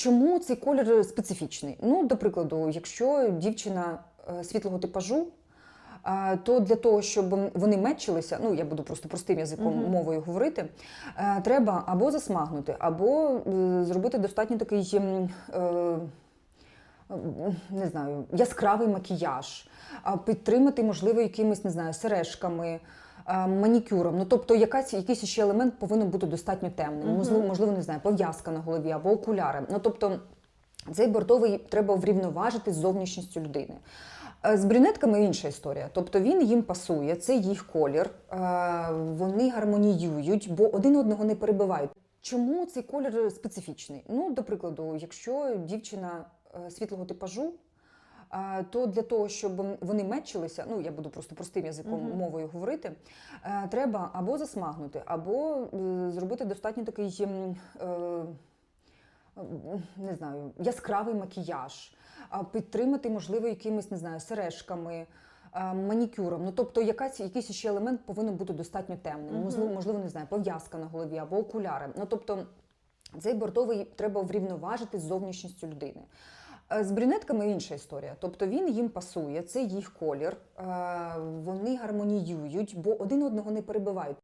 Чому цей колір специфічний? Ну, до прикладу, якщо дівчина е, світлого типажу, е, то для того, щоб вони мечилися, ну я буду просто простим язиком Мгм. мовою говорити, е, треба або засмагнути, або зробити достатньо такий. Не знаю, яскравий макіяж, підтримати, можливо, якимись, не знаю, сережками, манікюром. Ну, тобто, якась, якийсь ще елемент повинен бути достатньо темним. Мгм. Можливо, можливо, не знаю, пов'язка на голові або окуляри. Ну, тобто, цей бордовий треба врівноважити з зовнішністю людини. Е, З брюнетками інша історія. Тобто він їм пасує, це їх колір, е, вони гармоніюють, бо один одного не перебивають. Чому цей колір специфічний? Ну, до прикладу, якщо дівчина е, світлого типажу, е, то для того, щоб вони мечилися, ну я буду просто простим язиком Мгм. мовою говорити, е, треба або засмагнути, або е, зробити достатньо такий. е, Не знаю, яскравий макіяж, підтримати, можливо, якимись, не знаю, сережками, манікюром. Ну, тобто, якась, якийсь ще елемент повинен бути достатньо темним. Можливо, можливо, не знаю, пов'язка на голові або окуляри. Ну, тобто, цей бордовий треба врівноважити з зовнішністю людини. Е, З брюнетками інша історія. Тобто він їм пасує, це їх колір, е, вони гармоніюють, бо один одного не перебивають.